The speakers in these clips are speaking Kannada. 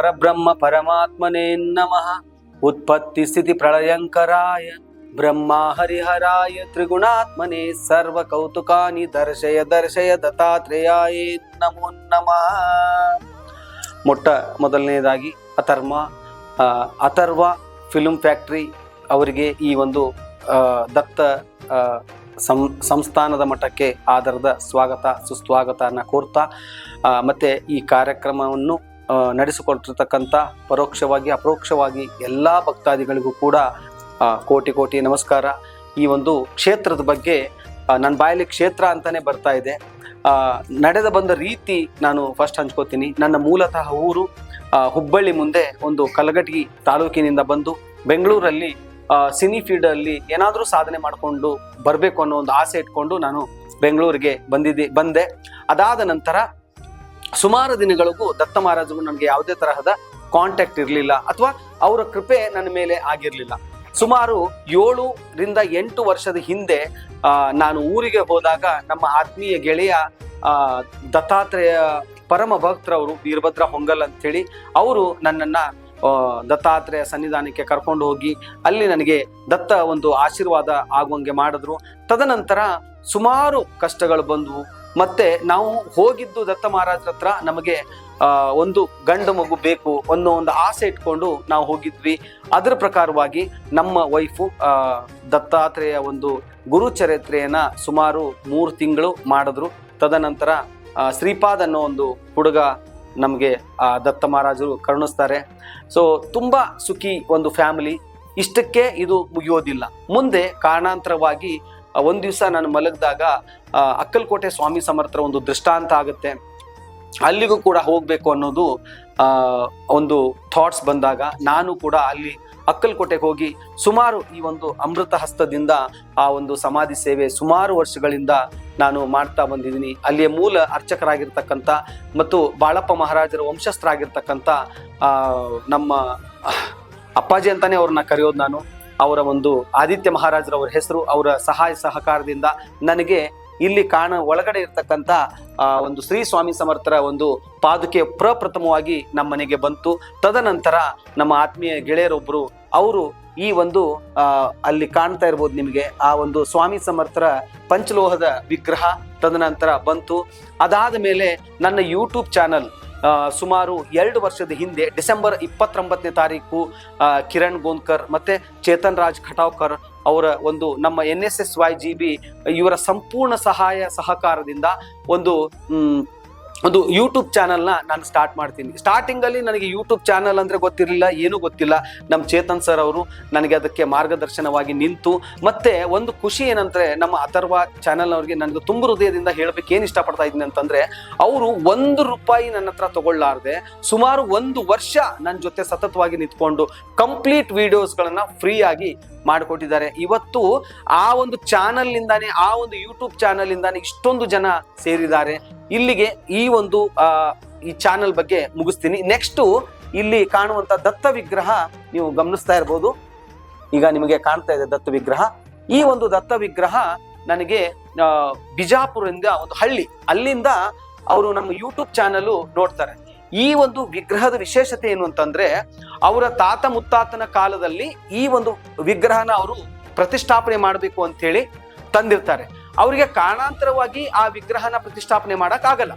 ಪರಬ್ರಹ್ಮ ಪರಮಾತ್ಮನೇ ನಮಃ. ಉತ್ಪತ್ತಿ ಸ್ಥಿತಿ ಪ್ರಳಯಂಕರಾಯ. ಬ್ರಹ್ಮ ಹರಿಹರಾಯ ತ್ರಿಗುಣಾತ್ಮನೆ ಸರ್ವ ಕೌತುಕಾನಿ ದರ್ಶಯ ದರ್ಶಯ ದತ್ತಾತ್ರೇಯಾಯ ನಮೋ ನಮಃ. ಮೊಟ್ಟ ಮೊದಲನೇದಾಗಿ ಅಥರ್ಮ ಅಥರ್ವ ಫಿಲ್ಮ್ ಫ್ಯಾಕ್ಟ್ರಿ ಅವರಿಗೆ ಈ ಒಂದು ದತ್ತ ಸಂ, ಸಂಸ್ಥಾನದ ಮಠಕ್ಕೆ ಆಧಾರದ ಸ್ವಾಗತ, ಸುಸ್ವಾಗತನ ಕೋರ್ತಾ ಮತ್ತು ಈ ಕಾರ್ಯಕ್ರಮವನ್ನು ನಡೆಸಿಕೊಟ್ಟಿರ್ತಕ್ಕಂಥ ಪರೋಕ್ಷವಾಗಿ, ಅಪರೋಕ್ಷವಾಗಿ ಎಲ್ಲ ಭಕ್ತಾದಿಗಳಿಗೂ ಕೂಡ ಕೋಟಿ ಕೋಟಿ ನಮಸ್ಕಾರ. ಈ ಒಂದು ಕ್ಷೇತ್ರದ ಬಗ್ಗೆ ನನ್ನ ಬಾಯಲ್ಲಿ ಕ್ಷೇತ್ರ ಅಂತಲೇ ಬರ್ತಾ ಇದೆ. ನಡೆದ ಬಂದ ರೀತಿ ನಾನು ಫಸ್ಟ್ ಹಂಚ್ಕೋತೀನಿ. ನನ್ನ ಮೂಲತಃ ಊರು ಹುಬ್ಬಳ್ಳಿ ಮುಂದೆ ಒಂದು ಕಲಗಟಗಿ ತಾಲೂಕಿನಿಂದ ಬಂದು, ಬೆಂಗಳೂರಲ್ಲಿ ಸಿನಿ ಫೀಲ್ಡಲ್ಲಿ ಏನಾದರೂ ಸಾಧನೆ ಮಾಡಿಕೊಂಡು ಬರಬೇಕು ಅನ್ನೋ ಒಂದು ಆಸೆ ಇಟ್ಕೊಂಡು ನಾನು ಬೆಂಗಳೂರಿಗೆ ಬಂದಿದ್ದೆ, ಬಂದೆ. ಅದಾದ ನಂತರ ಸುಮಾರು ದಿನಗಳಿಗೂ ದತ್ತ ಮಹಾರಾಜರು ನನಗೆ ಯಾವುದೇ ತರಹದ ಕಾಂಟ್ಯಾಕ್ಟ್ ಇರಲಿಲ್ಲ ಅಥವಾ ಅವರ ಕೃಪೆ ನನ್ನ ಮೇಲೆ ಆಗಿರಲಿಲ್ಲ. ಸುಮಾರು ಏಳರಿಂದ ಎಂಟು ವರ್ಷದ ಹಿಂದೆ ನಾನು ಊರಿಗೆ ಹೋದಾಗ ನಮ್ಮ ಆತ್ಮೀಯ ಗೆಳೆಯ ದತ್ತಾತ್ರೇಯ ಪರಮ ಭಕ್ತರವರು ವೀರಭದ್ರ ಹೊಂಗಲ್ ಅಂತೇಳಿ, ಅವರು ನನ್ನನ್ನ ದತ್ತಾತ್ರೇಯ ಸನ್ನಿಧಾನಕ್ಕೆ ಕರ್ಕೊಂಡು ಹೋಗಿ ಅಲ್ಲಿ ನನಗೆ ದತ್ತ ಒಂದು ಆಶೀರ್ವಾದ ಆಗುವಂಗೆ ಮಾಡಿದ್ರು. ತದನಂತರ ಸುಮಾರು ಕಷ್ಟಗಳು ಬಂದವು. ಮತ್ತೆ ನಾವು ಹೋಗಿದ್ದು ದತ್ತ ಮಹಾರಾಜರ ಹತ್ರ ನಮಗೆ ಒಂದು ಗಂಡು ಮಗು ಬೇಕು ಅನ್ನೋ ಒಂದು ಆಸೆ ಇಟ್ಕೊಂಡು ನಾವು ಹೋಗಿದ್ವಿ. ಅದರ ಪ್ರಕಾರವಾಗಿ ನಮ್ಮ ವೈಫು ದತ್ತಾತ್ರೇಯ ಒಂದು ಗುರುಚರಿತ್ರೆಯನ್ನ ಸುಮಾರು ಮೂರು ತಿಂಗಳು ಮಾಡಿದ್ರು. ತದನಂತರ ಶ್ರೀಪಾದ್ ಅನ್ನೋ ಒಂದು ಹುಡುಗ ನಮಗೆ ದತ್ತ ಮಹಾರಾಜರು ಕರುಣಿಸ್ತಾರೆ. ಸೊ ತುಂಬ ಸುಖಿ ಒಂದು ಫ್ಯಾಮಿಲಿ. ಇಷ್ಟಕ್ಕೆ ಇದು ಮುಗಿಯೋದಿಲ್ಲ. ಮುಂದೆ ಕಾರಣಾಂತರವಾಗಿ ಒಂದ್ ದಿವಸ ನಾನು ಮಲಗಿದಾಗ ಅಕ್ಕಲ್ಕೋಟೆ ಸ್ವಾಮಿ ಸಮರ್ಥರ ಒಂದು ದೃಷ್ಟಾಂತ ಆಗುತ್ತೆ. ಅಲ್ಲಿಗೂ ಕೂಡ ಹೋಗಬೇಕು ಅನ್ನೋದು ಒಂದು ಥಾಟ್ಸ್ ಬಂದಾಗ ನಾನು ಕೂಡ ಅಲ್ಲಿ ಅಕ್ಕಲ್ಕೋಟೆಗೆ ಹೋಗಿ ಸುಮಾರು ಈ ಒಂದು ಅಮೃತ ಹಸ್ತದಿಂದ ಆ ಒಂದು ಸಮಾಧಿ ಸೇವೆ ಸುಮಾರು ವರ್ಷಗಳಿಂದ ನಾನು ಮಾಡ್ತಾ ಬಂದಿದ್ದೀನಿ. ಅಲ್ಲಿಯ ಮೂಲ ಅರ್ಚಕರಾಗಿರ್ತಕ್ಕಂಥ ಮತ್ತು ಬಾಳಪ್ಪ ಮಹಾರಾಜರ ವಂಶಸ್ಥರಾಗಿರ್ತಕ್ಕಂಥ ನಮ್ಮ ಅಪ್ಪಾಜಿ ಅಂತಾನೆ ಅವ್ರನ್ನ ಕರೆಯೋದು ನಾನು. ಅವರ ಒಂದು ಆದಿತ್ಯ ಮಹಾರಾಜರವರ ಹೆಸರು, ಅವರ ಸಹಾಯ ಸಹಕಾರದಿಂದ ನನಗೆ ಇಲ್ಲಿ ಕಾಣ ಒಳಗಡೆ ಇರ್ತಕ್ಕಂಥ ಒಂದು ಶ್ರೀ ಸ್ವಾಮಿ ಸಮರ್ಥರ ಒಂದು ಪಾದುಕೆ ಪ್ರಪ್ರಥಮವಾಗಿ ನಮ್ಮ ಮನೆಗೆ ಬಂತು. ತದನಂತರ ನಮ್ಮ ಆತ್ಮೀಯ ಗೆಳೆಯರೊಬ್ಬರು ಅವರು ಈ ಒಂದು ಅಲ್ಲಿ ಕಾಣ್ತಾ ಇರ್ಬೋದು ನಿಮಗೆ, ಆ ಒಂದು ಸ್ವಾಮಿ ಸಮರ್ಥರ ಪಂಚಲೋಹದ ವಿಗ್ರಹ ತದನಂತರ ಬಂತು. ಅದಾದ ಮೇಲೆ ನನ್ನ ಯೂಟ್ಯೂಬ್ ಚಾನಲ್ ಸುಮಾರು ಎರಡು ವರ್ಷದ ಹಿಂದೆ ಡಿಸೆಂಬರ್ ಇಪ್ಪತ್ತೊಂಬತ್ತನೇ ತಾರೀಕು ಕಿರಣ್ ಗೋನ್ಕರ್ ಮತ್ತು ಚೇತನ್ ರಾಜ್ ಖಟಾವ್ಕರ್ ಅವರ ಒಂದು ನಮ್ಮ N S S Y G B ಇವರ ಸಂಪೂರ್ಣ ಸಹಾಯ ಸಹಕಾರದಿಂದ ಒಂದು ಒಂದು ಯೂಟ್ಯೂಬ್ ಚಾನಲ್ನ ನಾನು ಸ್ಟಾರ್ಟ್ ಮಾಡ್ತೀನಿ. ಸ್ಟಾರ್ಟಿಂಗ್ ಅಲ್ಲಿ ನನಗೆ ಯೂಟ್ಯೂಬ್ ಚಾನಲ್ ಅಂದ್ರೆ ಗೊತ್ತಿರಲಿಲ್ಲ, ಏನೂ ಗೊತ್ತಿಲ್ಲ. ನಮ್ಮ ಚೇತನ್ ಸರ್ ಅವರು ನನಗೆ ಅದಕ್ಕೆ ಮಾರ್ಗದರ್ಶನವಾಗಿ ನಿಂತು ಮತ್ತೆ ಒಂದು ಖುಷಿ ಏನಂದ್ರೆ ನಮ್ಮ ಅಥರ್ವ ಚಾನಲ್ ಅವ್ರಿಗೆ ನನಗೆ ತುಂಬ ಹೃದಯದಿಂದ ಹೇಳಬೇಕು ಏನು ಇಷ್ಟಪಡ್ತಾ ಇದ್ದೀನಿ ಅಂತಂದ್ರೆ, ಅವರು ಒಂದು ರೂಪಾಯಿ ನನ್ನ ಹತ್ರ ತಗೊಳ್ಳಾರ್ದೆ ಸುಮಾರು ಒಂದು ವರ್ಷ ನನ್ನ ಜೊತೆ ಸತತವಾಗಿ ನಿಂತ್ಕೊಂಡು ಕಂಪ್ಲೀಟ್ ವೀಡಿಯೋಸ್ಗಳನ್ನು ಫ್ರೀ ಆಗಿ ಮಾಡಿಕೊಟ್ಟಿದ್ದಾರೆ. ಇವತ್ತು ಆ ಒಂದು ಚಾನಲ್ ನಿಂದಾನೆ, ಆ ಒಂದು ಯೂಟ್ಯೂಬ್ ಚಾನಲ್ ಇಂದಾನೆ ಇಷ್ಟೊಂದು ಜನ ಸೇರಿದ್ದಾರೆ. ಇಲ್ಲಿಗೆ ಈ ಒಂದು ಈ ಚಾನಲ್ ಬಗ್ಗೆ ಮುಗಿಸ್ತೀನಿ. ನೆಕ್ಸ್ಟು ಇಲ್ಲಿ ಕಾಣುವಂಥ ದತ್ತ ವಿಗ್ರಹ ನೀವು ಗಮನಿಸ್ತಾ ಇರ್ಬೋದು. ಈಗ ನಿಮಗೆ ಕಾಣ್ತಾ ಇದೆ ದತ್ತ ವಿಗ್ರಹ. ಈ ಒಂದು ದತ್ತ ವಿಗ್ರಹ ನನಗೆ ಬಿಜಾಪುರದಿಂದ ಒಂದು ಹಳ್ಳಿ. ಅಲ್ಲಿಂದ ಅವರು ನಮ್ಮ ಯೂಟ್ಯೂಬ್ ಚಾನಲ್ ನೋಡ್ತಾರೆ. ಈ ಒಂದು ವಿಗ್ರಹದ ವಿಶೇಷತೆ ಏನು ಅಂತಂದ್ರೆ, ಅವರ ತಾತ ಮುತ್ತಾತನ ಕಾಲದಲ್ಲಿ ಈ ಒಂದು ವಿಗ್ರಹನ ಅವರು ಪ್ರತಿಷ್ಠಾಪನೆ ಮಾಡಬೇಕು ಅಂತ ಹೇಳಿ ತಂದಿರ್ತಾರೆ. ಅವರಿಗೆ ಕಾರಣಾಂತರವಾಗಿ ಆ ವಿಗ್ರಹನ ಪ್ರತಿಷ್ಠಾಪನೆ ಮಾಡಕ್ ಆಗಲ್ಲ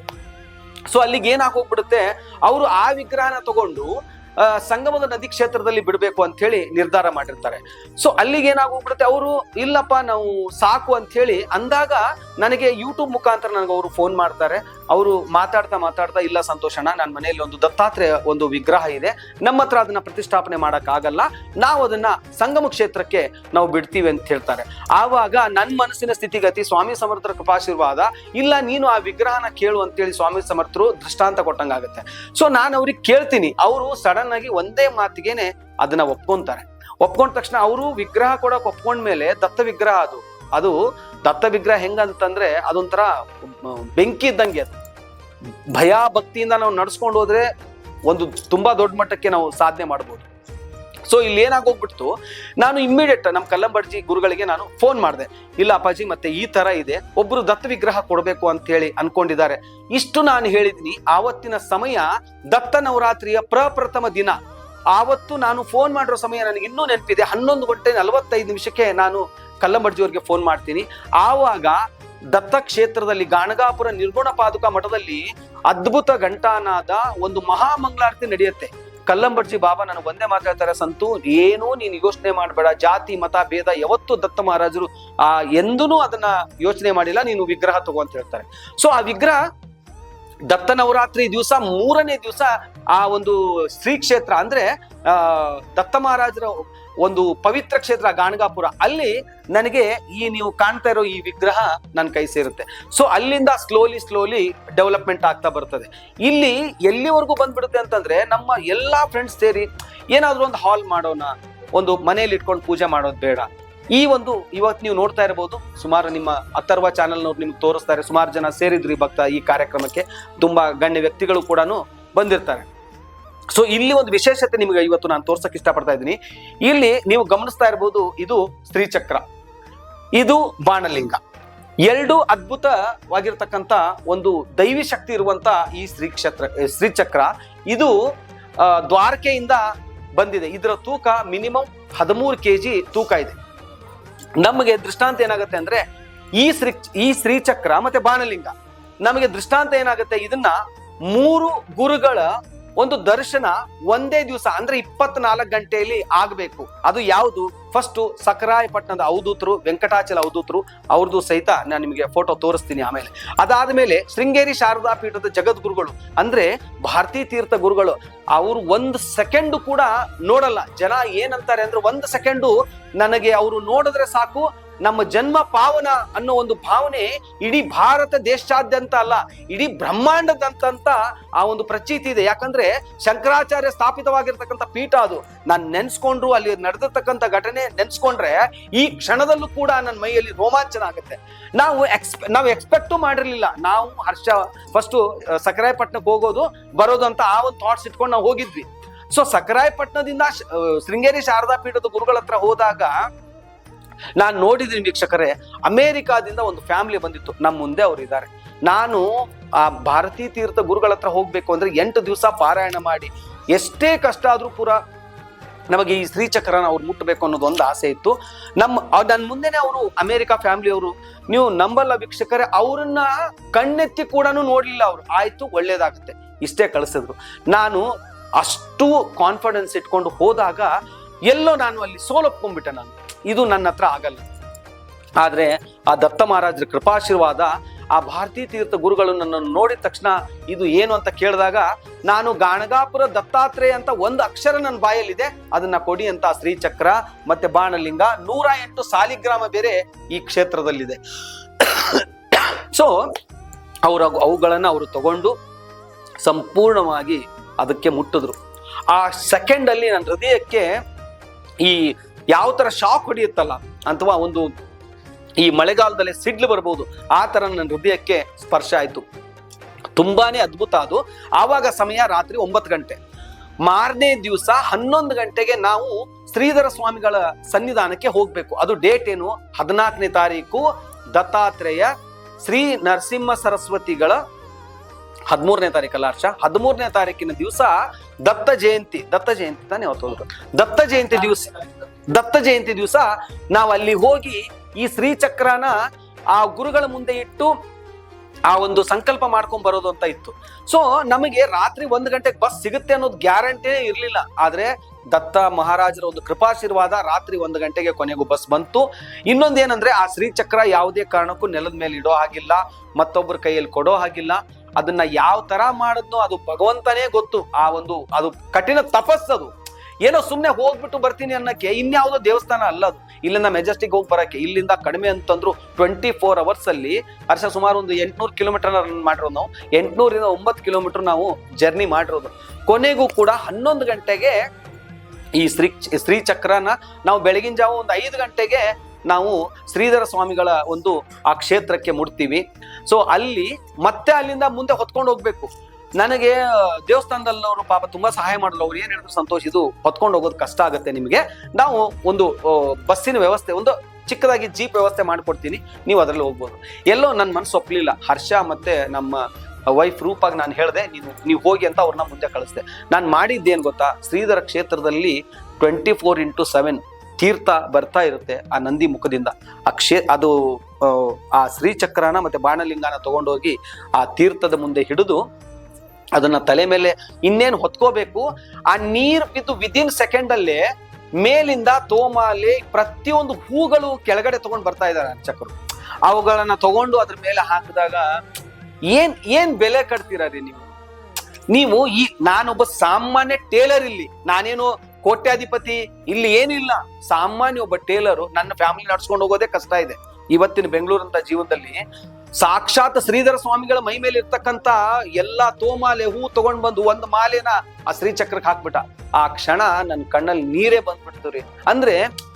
ಸೊ ಅಲ್ಲಿಗೆ ಏನಾಗ್ ಹಾಕೋಗ್ಬಿಡುತ್ತೆ ಅವರು ಆ ವಿಗ್ರಹನ ತಗೊಂಡು ಸಂಗಮದ ನದಿ ಕ್ಷೇತ್ರದಲ್ಲಿ ಬಿಡಬೇಕು ಅಂತ ಹೇಳಿ ನಿರ್ಧಾರ ಮಾಡಿರ್ತಾರೆ. ಸೊ ಅಲ್ಲಿಗೆ ಏನಾಗೋಗ್ಬಿಡುತ್ತೆ ಅವರು, ಇಲ್ಲಪ್ಪ, ನಾವು ಸಾಕು ಅಂತ ಹೇಳಿ ಅಂದಾಗ ನನಗೆ ಯೂಟ್ಯೂಬ್ ಮುಖಾಂತರ ನನಗೆ ಅವರು ಫೋನ್ ಮಾಡ್ತಾರೆ. ಅವರು ಮಾತಾಡ್ತಾ ಮಾತಾಡ್ತಾ, ಇಲ್ಲ ಸಂತೋಷಣ ನನ್ನ ಮನೆಯಲ್ಲಿ ಒಂದು ದತ್ತಾತ್ರೇಯ ಒಂದು ವಿಗ್ರಹ ಇದೆ. ನಮ್ಮ ಹತ್ರ ಅದನ್ನ ಪ್ರತಿಷ್ಠಾಪನೆ ಮಾಡೋಕ್ಕಾಗಲ್ಲ ನಾವು ಅದನ್ನ ಸಂಗಮ ಕ್ಷೇತ್ರಕ್ಕೆ ನಾವು ಬಿಡ್ತೀವಿ ಅಂತ ಹೇಳ್ತಾರೆ. ಆವಾಗ ನನ್ನ ಮನಸ್ಸಿನ ಸ್ಥಿತಿಗತಿ, ಸ್ವಾಮಿ ಸಮರ್ಥರ ಕೃಪಾಶೀರ್ವಾದ, ಇಲ್ಲ ನೀನು ಆ ವಿಗ್ರಹನ ಕೇಳು ಅಂತೇಳಿ ಸ್ವಾಮಿ ಸಮರ್ಥರು ದೃಷ್ಟಾಂತ ಕೊಟ್ಟಂಗಾಗುತ್ತೆ. ಸೊ ನಾನು ಅವ್ರಿಗೆ ಕೇಳ್ತೀನಿ. ಅವರು ಸಡನ್ ಆಗಿ ಒಂದೇ ಮಾತಿಗೆನೆ ಅದನ್ನ ಒಪ್ಕೊಂತಾರೆ. ಒಪ್ಕೊಂಡ ತಕ್ಷಣ ಅವರು ವಿಗ್ರಹ ಕೊಡಕ್ ಒಪ್ಕೊಂಡ್ಮೇಲೆ ದತ್ತ ವಿಗ್ರಹ ಅದು. ಅದು ದತ್ತ ವಿಗ್ರಹ ಹೆಂಗಂತಂದ್ರೆ ಅದೊಂಥರ ಬೆಂಕಿ ಇದ್ದಂಗೆ ಅದು. ಭಯ ಭಕ್ತಿಯಿಂದ ನಾವು ನಡ್ಸ್ಕೊಂಡು ಹೋದ್ರೆ ಒಂದು ತುಂಬಾ ದೊಡ್ಡ ಮಟ್ಟಕ್ಕೆ ನಾವು ಸಾಧನೆ ಮಾಡ್ಬೋದು. ಸೊ ಇಲ್ಲಿ ಏನಾಗೋಗ್ಬಿಡ್ತು, ನಾನು ಇಮ್ಮಿಡಿಯೇಟ್ ನಮ್ಮ ಕಲ್ಲಂಬಡ್ಜಿ ಗುರುಗಳಿಗೆ ನಾನು ಫೋನ್ ಮಾಡಿದೆ. ಇಲ್ಲ ಅಪ್ಪಾಜಿ, ಮತ್ತೆ ಈ ತರ ಇದೆ. ಒಬ್ರು ದತ್ತ ವಿಗ್ರಹ ಕೊಡಬೇಕು ಅಂತ ಹೇಳಿ ಅನ್ಕೊಂಡಿದ್ದಾರೆ. ಇಷ್ಟು ನಾನು ಹೇಳಿದ್ನಿ ಆವತ್ತಿನ ಸಮಯ ದತ್ತ ನವರಾತ್ರಿಯ ಪ್ರಪ್ರಥಮ ದಿನ. ಆವತ್ತು ನಾನು ಫೋನ್ ಮಾಡಿರೋ ಸಮಯ ನನಗೆ ಇನ್ನೂ ನೆನಪಿದೆ. ಹನ್ನೊಂದು ಗಂಟೆ ನಲವತ್ತೈದು ನಿಮಿಷಕ್ಕೆ ನಾನು ಕಲ್ಲಂಬಡ್ಜಿ ಅವ್ರಿಗೆ ಫೋನ್ ಮಾಡ್ತೀನಿ. ಆವಾಗ ದತ್ತ ಕ್ಷೇತ್ರದಲ್ಲಿ ಗಾಣಗಾಪುರ ನಿರ್ಗುಣ ಪಾದುಕ ಮಠದಲ್ಲಿ ಅದ್ಭುತ ಘಂಟಾನಾದ ಒಂದು ಮಹಾಮಂಗಳಾರತಿ ನಡೆಯುತ್ತೆ. ಕಲ್ಲಂಬರ್ಜಿ ಬಾಬಾ ನನಗೆ ಒಂದೇ ಮಾತಾಡ್ತಾರೆ ಸಂತು, ಏನೂ ನೀನು ಯೋಚನೆ ಮಾಡಬೇಡ. ಜಾತಿ, ಮತ, ಭೇದ ಯಾವತ್ತೂ ದತ್ತ ಮಹಾರಾಜರು, ಆ ಎಂದೂ ಅದನ್ನ ಯೋಚನೆ ಮಾಡಿಲ್ಲ. ನೀನು ವಿಗ್ರಹ ತಗೋ ಅಂತ ಹೇಳ್ತಾರೆ. ಸೊ ಆ ವಿಗ್ರಹ ದತ್ತ ನವರಾತ್ರಿ ದಿವಸ ಮೂರನೇ ದಿವಸ ಆ ಒಂದು ಶ್ರೀ ಕ್ಷೇತ್ರ ಅಂದ್ರೆ ದತ್ತ ಮಹಾರಾಜರ ಒಂದು ಪವಿತ್ರ ಕ್ಷೇತ್ರ ಗಾಣಗಾಪುರ, ಅಲ್ಲಿ ನನಗೆ ಈ ನೀವು ಕಾಣ್ತಾ ಇರೋ ಈ ವಿಗ್ರಹ ನನ್ನ ಕೈ ಸೇರುತ್ತೆ. ಸೊ ಅಲ್ಲಿಂದ ಸ್ಲೋಲಿ ಸ್ಲೋಲಿ ಡೆವಲಪ್ಮೆಂಟ್ ಆಗ್ತಾ ಬರ್ತದೆ. ಇಲ್ಲಿ ಎಲ್ಲಿವರೆಗೂ ಬಂದ್ಬಿಡುತ್ತೆ ಅಂತಂದ್ರೆ, ನಮ್ಮ ಎಲ್ಲಾ ಫ್ರೆಂಡ್ಸ್ ಸೇರಿ ಏನಾದ್ರೂ ಒಂದು ಹಾಲ್ ಮಾಡೋಣ, ಒಂದು ಮನೆಯಲ್ಲಿ ಇಟ್ಕೊಂಡು ಪೂಜೆ ಮಾಡೋದು ಬೇಡ. ಈ ಒಂದು ಇವತ್ತು ನೀವು ನೋಡ್ತಾ ಇರಬಹುದು ಸುಮಾರು ನಿಮ್ಮ ಅಥರ್ವ ಚಾನೆಲ್ನವ್ರು ನಿಮ್ಗೆ ತೋರಿಸ್ತಾರೆ, ಸುಮಾರು ಜನ ಸೇರಿದ್ರು ಭಕ್ತ ಈ ಕಾರ್ಯಕ್ರಮಕ್ಕೆ. ತುಂಬಾ ಗಣ್ಯ ವ್ಯಕ್ತಿಗಳು ಕೂಡ ಬಂದಿರ್ತಾರೆ. ಸೊ ಇಲ್ಲಿ ಒಂದು ವಿಶೇಷತೆ ನಿಮಗೆ ಇವತ್ತು ನಾನು ತೋರ್ಸಕ್ಕೆ ಇಷ್ಟಪಡ್ತಾ ಇದ್ದೀನಿ. ಇಲ್ಲಿ ನೀವು ಗಮನಿಸ್ತಾ ಇರಬಹುದು ಇದು ಸ್ತ್ರೀಚಕ್ರ. ಇದು ಬಾಣಲಿಂಗ. ಎರಡು ಅದ್ಭುತವಾಗಿರ್ತಕ್ಕಂಥ ಒಂದು ದೈವಿ ಶಕ್ತಿ ಇರುವಂತ ಈ ಶ್ರೀ ಕ್ಷೇತ್ರ ಶ್ರೀಚಕ್ರ ಇದು ದ್ವಾರಕೆಯಿಂದ ಬಂದಿದೆ. ಇದರ ತೂಕ ಮಿನಿಮಮ್ ಹದಿಮೂರು ಕೆ ಜಿ ತೂಕ ಇದೆ. ನಮಗೆ ದೃಷ್ಟಾಂತ ಏನಾಗುತ್ತೆ ಅಂದ್ರೆ, ಈ ಶ್ರೀ ಈ ಶ್ರೀಚಕ್ರ ಮತ್ತೆ ಬಾಣಲಿಂಗ. ನಮಗೆ ದೃಷ್ಟಾಂತ ಏನಾಗುತ್ತೆ? ಇದನ್ನ ಮೂರು ಗುರುಗಳ ಒಂದು ದರ್ಶನ ಒಂದೇ ದಿವಸ, ಅಂದ್ರೆ ಇಪ್ಪತ್ನಾಲ್ಕು ಗಂಟೆಯಲ್ಲಿ ಆಗಬೇಕು. ಅದು ಯಾವುದು? ಫಸ್ಟ್ ಸಕರಾಯಪಟ್ಟಣದ ಅವಧೂತರು ವೆಂಕಟಾಚಲ ಅವಧೂತರು ಅವ್ರದ್ದು ಸಹಿತ ನಾನು ನಿಮಗೆ ಫೋಟೋ ತೋರಿಸ್ತೀನಿ ಆಮೇಲೆ. ಅದಾದ ಮೇಲೆ ಶೃಂಗೇರಿ ಶಾರದಾ ಪೀಠದ ಜಗದ್ಗುರುಗಳು, ಅಂದ್ರೆ ಭಾರತೀ ತೀರ್ಥ ಗುರುಗಳು, ಅವರು ಒಂದು ಸೆಕೆಂಡ್ ಕೂಡ ನೋಡಲ್ಲ. ಜನ ಏನಂತಾರೆ ಅಂದ್ರೆ ಒಂದು ಸೆಕೆಂಡು ನನಗೆ ಅವರು ನೋಡಿದ್ರೆ ಸಾಕು ನಮ್ಮ ಜನ್ಮ ಪಾವನ ಅನ್ನೋ ಒಂದು ಭಾವನೆ ಇಡೀ ಭಾರತ ದೇಶಾದ್ಯಂತ ಅಲ್ಲ, ಇಡೀ ಬ್ರಹ್ಮಾಂಡದಂತ ಆ ಒಂದು ಪ್ರಚೀತಿ ಇದೆ. ಯಾಕಂದ್ರೆ ಶಂಕರಾಚಾರ್ಯ ಸ್ಥಾಪಿತವಾಗಿರ್ತಕ್ಕಂಥ ಪೀಠ ಅದು. ನಾನು ನೆನ್ಸ್ಕೊಂಡ್ರು ಅಲ್ಲಿ ನಡೆದಿರ್ತಕ್ಕಂಥ ಘಟನೆ ನೆನ್ಸ್ಕೊಂಡ್ರೆ ಈ ಕ್ಷಣದಲ್ಲೂ ಕೂಡ ನನ್ನ ಮೈಯಲ್ಲಿ ರೋಮಾಂಚನ ಆಗುತ್ತೆ. ನಾವು ಎಕ್ಸ್ಪೆ ನಾವು ಎಕ್ಸ್ಪೆಕ್ಟು ಮಾಡಿರ್ಲಿಲ್ಲ. ನಾವು ಹರ್ಷ ಫಸ್ಟು ಸಕರಾಯಪಟ್ಟಣಕ್ಕೆ ಹೋಗೋದು, ಬರೋದು ಅಂತ ಆ ಒಂದು ಥಾಟ್ಸ್ ಇಟ್ಕೊಂಡು ನಾವು ಹೋಗಿದ್ವಿ. ಸೊ ಸಕರಾಯಪಟ್ಟಣದಿಂದ ಶೃಂಗೇರಿ ಶಾರದಾ ಪೀಠದ ಗುರುಗಳ ಹತ್ರ ಹೋದಾಗ ನಾನು ನೋಡಿದ್ದೀನಿ ವೀಕ್ಷಕರೇ, ಅಮೇರಿಕಾದಿಂದ ಒಂದು ಫ್ಯಾಮಿಲಿ ಬಂದಿತ್ತು. ನಮ್ಮ ಮುಂದೆ ಅವರು ಇದ್ದಾರೆ. ನಾನು ಆ ಭಾರತೀ ತೀರ್ಥ ಗುರುಗಳ ಹತ್ರ ಹೋಗ್ಬೇಕು ಅಂದ್ರೆ ಎಂಟು ದಿವಸ ಪಾರಾಯಣ ಮಾಡಿ, ಎಷ್ಟೇ ಕಷ್ಟ ಆದ್ರೂ ಪೂರ ನಮಗೆ ಈ ಶ್ರೀಚಕ್ರನ ಅವ್ರು ಮುಟ್ಟಬೇಕು ಅನ್ನೋದು ಒಂದು ಆಸೆ ಇತ್ತು. ನಮ್ಮ ನನ್ನ ಮುಂದೆನೆ ಅವರು ಅಮೇರಿಕಾ ಫ್ಯಾಮಿಲಿ ಅವರು, ನೀವು ನಂಬಲ್ಲ ವೀಕ್ಷಕರೇ, ಅವ್ರನ್ನ ಕಣ್ಣೆತ್ತಿ ಕೂಡ ನೋಡ್ಲಿಲ್ಲ ಅವ್ರು. ಆಯ್ತು, ಒಳ್ಳೇದಾಗುತ್ತೆ. ಇಷ್ಟೇ ಕಳಿಸಿದ್ರು. ನಾನು ಅಷ್ಟು ಕಾನ್ಫಿಡೆನ್ಸ್ ಇಟ್ಕೊಂಡು ಹೋದಾಗ ಎಲ್ಲೋ ನಾನು ಅಲ್ಲಿ ಸೋಲೊಪ್ಕೊಂಡ್ಬಿಟ್ಟೆ ನಾನು. ಇದು ನನ್ನ ಹತ್ರ ಆಗಲ್ಲ. ಆದರೆ ಆ ದತ್ತ ಮಹಾರಾಜರ ಕೃಪಾಶೀರ್ವಾದ, ಆ ಭಾರತೀ ತೀರ್ಥ ಗುರುಗಳು ನನ್ನನ್ನು ನೋಡಿದ ತಕ್ಷಣ ಇದು ಏನು ಅಂತ ಕೇಳಿದಾಗ, ನಾನು ಗಾಣಗಾಪುರ ದತ್ತಾತ್ರೇಯ ಅಂತ ಒಂದು ಅಕ್ಷರ ನನ್ನ ಬಾಯಲ್ಲಿದೆ, ಅದನ್ನ ಕೊಡಿ ಅಂತ ಶ್ರೀಚಕ್ರ ಮತ್ತೆ ಬಾಣಲಿಂಗ ನೂರ ಎಂಟು ಸಾಲಿಗ್ರಾಮ ಬೇರೆ ಈ ಕ್ಷೇತ್ರದಲ್ಲಿದೆ. ಸೊ ಅವರ ಅವುಗಳನ್ನು ಅವರು ತಗೊಂಡು ಸಂಪೂರ್ಣವಾಗಿ ಅದಕ್ಕೆ ಮುಟ್ಟಿದ್ರು. ಆ ಸೆಕೆಂಡ್ ಅಲ್ಲಿ ನನ್ನ ಹೃದಯಕ್ಕೆ ಈ ಯಾವ ಥರ ಶಾಕ್ ಹೊಡೆಯುತ್ತಲ್ಲ ಅಥವಾ ಒಂದು ಈ ಮಳೆಗಾಲದಲ್ಲಿ ಸಿಡ್ಲು ಬರ್ಬೋದು, ಆ ಥರ ನನ್ನ ಹೃದಯಕ್ಕೆ ಸ್ಪರ್ಶ ಆಯ್ತು. ತುಂಬಾನೇ ಅದ್ಭುತ ಅದು. ಆವಾಗ ಸಮಯ ರಾತ್ರಿ ಒಂಬತ್ತು ಗಂಟೆ. ಮಾರನೇ ದಿವಸ ಹನ್ನೊಂದು ಗಂಟೆಗೆ ನಾವು ಶ್ರೀಧರ ಸ್ವಾಮಿಗಳ ಸನ್ನಿಧಾನಕ್ಕೆ ಹೋಗ್ಬೇಕು. ಅದು ಡೇಟ್ ಏನು? ಹದಿನಾಲ್ಕನೇ ತಾರೀಕು ದತ್ತಾತ್ರೇಯ ಶ್ರೀ ನರಸಿಂಹ ಸರಸ್ವತಿಗಳ ಹದಿಮೂರನೇ ತಾರೀಕಲ್ಲ ಹರ್ಷ? ಹದಿಮೂರನೇ ತಾರೀಕಿನ ದಿವಸ ದತ್ತ ಜಯಂತಿ. ದತ್ತ ಜಯಂತಿ ತಾನೇ ಅವತ್ತು. ದತ್ತ ಜಯಂತಿ ದಿವಸ. ದತ್ತ ಜಯಂತಿ ದಿವಸ ನಾವು ಅಲ್ಲಿ ಹೋಗಿ ಈ ಶ್ರೀಚಕ್ರನ ಆ ಗುರುಗಳ ಮುಂದೆ ಇಟ್ಟು ಆ ಒಂದು ಸಂಕಲ್ಪ ಮಾಡ್ಕೊಂಡ್ ಬರೋದು ಅಂತ ಇತ್ತು. ಸೊ ನಮಗೆ ರಾತ್ರಿ ಒಂದು ಗಂಟೆಗೆ ಬಸ್ ಸಿಗುತ್ತೆ ಅನ್ನೋದು ಗ್ಯಾರಂಟಿನೇ ಇರಲಿಲ್ಲ. ಆದ್ರೆ ದತ್ತ ಮಹಾರಾಜರ ಒಂದು ಕೃಪಾಶೀರ್ವಾದ ರಾತ್ರಿ ಒಂದು ಗಂಟೆಗೆ ಕೊನೆಗೂ ಬಸ್ ಬಂತು. ಇನ್ನೊಂದೇನಂದ್ರೆ ಆ ಶ್ರೀಚಕ್ರ ಯಾವುದೇ ಕಾರಣಕ್ಕೂ ನೆಲದ ಮೇಲೆ ಇಡೋ ಹಾಗಿಲ್ಲ ಮತ್ತೊಬ್ಬರ ಕೈಯಲ್ಲಿ ಕೊಡೋ ಹಾಗಿಲ್ಲ. ಅದನ್ನ ಯಾವ ತರ ಮಾಡಿದ್ನೋ ಅದು ಭಗವಂತನೇ ಗೊತ್ತು. ಆ ಒಂದು ಅದು ಕಠಿಣ ತಪಸ್ಸದು. ಏನೋ ಸುಮ್ಮನೆ ಹೋಗ್ಬಿಟ್ಟು ಬರ್ತೀನಿ ಅನ್ನಕ್ಕೆ ಇನ್ಯಾವುದೋ ದೇವಸ್ಥಾನ ಅಲ್ಲ ಅದು. ಇಲ್ಲಿಂದ ಮೆಜೆಸ್ಟಿಕ್ ಹೋಗಿ ಬರಕ್ಕೆ, ಇಲ್ಲಿಂದ ಕಡಿಮೆ ಅಂತಂದ್ರು ಟ್ವೆಂಟಿ ಫೋರ್ ಅವರ್ಸ್ ಅಲ್ಲಿ, ವರ್ಷ ಸುಮಾರು ಒಂದು ಎಂಟ್ನೂರು ಕಿಲೋಮೀಟರ್ ಮಾಡಿರೋದು ನಾವು. ಎಂಟ್ನೂರಿಂದ ಒಂಬತ್ತು ಕಿಲೋಮೀಟರ್ ನಾವು ಜರ್ನಿ ಮಾಡಿರೋದು. ಕೊನೆಗೂ ಕೂಡ ಹನ್ನೊಂದು ಗಂಟೆಗೆ ಈ ಶ್ರೀ, ಶ್ರೀಚಕ್ರನ ನಾವು ಬೆಳಗಿನ ಜಾವ ಒಂದು ಐದು ಗಂಟೆಗೆ ನಾವು ಶ್ರೀಧರ ಸ್ವಾಮಿಗಳ ಒಂದು ಆ ಕ್ಷೇತ್ರಕ್ಕೆ ಮುಡ್ತೀವಿ ಸೊ ಅಲ್ಲಿ ಮತ್ತೆ ಅಲ್ಲಿಂದ ಮುಂದೆ ಹೊತ್ಕೊಂಡು ಹೋಗ್ಬೇಕು. ನನಗೆ ದೇವಸ್ಥಾನದಲ್ಲವರು ಪಾಪ ತುಂಬಾ ಸಹಾಯ ಮಾಡಲು ಅವ್ರು ಏನ್ ಹೇಳಿದ್ರು ಸಂತೋಷ, ಇದು ಹೊತ್ಕೊಂಡು ಹೋಗೋದು ಕಷ್ಟ ಆಗುತ್ತೆ ನಿಮಗೆ. ನಾವು ಒಂದು ಬಸ್ಸಿನ ವ್ಯವಸ್ಥೆ, ಒಂದು ಚಿಕ್ಕದಾಗಿ ಜೀಪ್ ವ್ಯವಸ್ಥೆ ಮಾಡ್ಕೊಡ್ತೀನಿ, ನೀವು ಅದರಲ್ಲಿ ಹೋಗ್ಬೋದು. ಎಲ್ಲೋ ನನ್ನ ಮನಸ್ಸು ಒಪ್ಪಲಿಲ್ಲ ಹರ್ಷ ಮತ್ತೆ ನಮ್ಮ ವೈಫ್ ರೂಪಾಗಿ ನಾನು ಹೇಳಿದೆ, ನೀನು, ನೀವು ಹೋಗಿ ಅಂತ ಅವ್ರನ್ನ ಮುಂದೆ ಕಳಿಸ್ದೆ. ನಾನು ಮಾಡಿದ್ದೇನು ಗೊತ್ತಾ? ಶ್ರೀಧರ ಕ್ಷೇತ್ರದಲ್ಲಿ ಟ್ವೆಂಟಿ ಫೋರ್ ಇಂಟು ಸೆವೆನ್ ತೀರ್ಥ ಬರ್ತಾ ಇರುತ್ತೆ ಆ ನಂದಿ ಮುಖದಿಂದ. ಆ ಕ್ಷೇ, ಅದು ಆ ಶ್ರೀಚಕ್ರನ ಮತ್ತೆ ಬಾಣಲಿಂಗನ ತಗೊಂಡೋಗಿ ಆ ತೀರ್ಥದ ಮುಂದೆ ಹಿಡಿದು ಅದನ್ನ ತಲೆ ಮೇಲೆ ಇನ್ನೇನು ಹೊತ್ಕೋಬೇಕು? ಆ ನೀರ್ ಬಿದ್ದು ವಿದಿನ್ ಸೆಕೆಂಡ್ ಅಲ್ಲೇ ಮೇಲಿಂದ ತೋಮಾಲೆ ಪ್ರತಿಯೊಂದು ಹೂಗಳು ಕೆಳಗಡೆ ತಗೊಂಡು ಬರ್ತಾ ಇದ್ದಾರೆ ಅರ್ಚಕರು. ಅವುಗಳನ್ನ ತಗೊಂಡು ಅದ್ರ ಮೇಲೆ ಹಾಕಿದಾಗ ಏನ್ ಏನ್ ಬೆಲೆ ಕಟ್ತೀರಾ ರೀ ನೀವು? ನೀವು ಈ, ನಾನೊಬ್ಬ ಸಾಮಾನ್ಯ ಟೇಲರ್ ಇಲ್ಲಿ, ನಾನೇನು ಕೋಟ್ಯಾಧಿಪತಿ ಇಲ್ಲಿ ಏನಿಲ್ಲ. ಸಾಮಾನ್ಯ ಒಬ್ಬ ಟೇಲರು ನನ್ನ ಫ್ಯಾಮಿಲಿ ನಡ್ಸ್ಕೊಂಡು ಹೋಗೋದೇ ಕಷ್ಟ ಇದೆ. ಇವತ್ತಿನ ಬೆಂಗಳೂರಂತ ಜೀವನದಲ್ಲಿ ಸಾಕ್ಷಾತ್ ಶ್ರೀಧರ ಸ್ವಾಮಿಗಳ ಮೈ ಮೇಲೆ ಇರ್ತಕ್ಕಂತ ಎಲ್ಲಾ ತೋಮಾಲೆ ಹೂ ತಗೊಂಡ್ ಬಂದು ಒಂದು ಮಾಲೆನ ಆ ಶ್ರೀಚಕ್ರಕ್ಕೆ ಹಾಕ್ಬಿಟ್ಟ. ಆ ಕ್ಷಣ ನನ್ನ ಕಣ್ಣಲ್ಲಿ ನೀರೇ ಬಂದ್ಬಿಡ್ತು ರೀ. ಅಂದ್ರೆ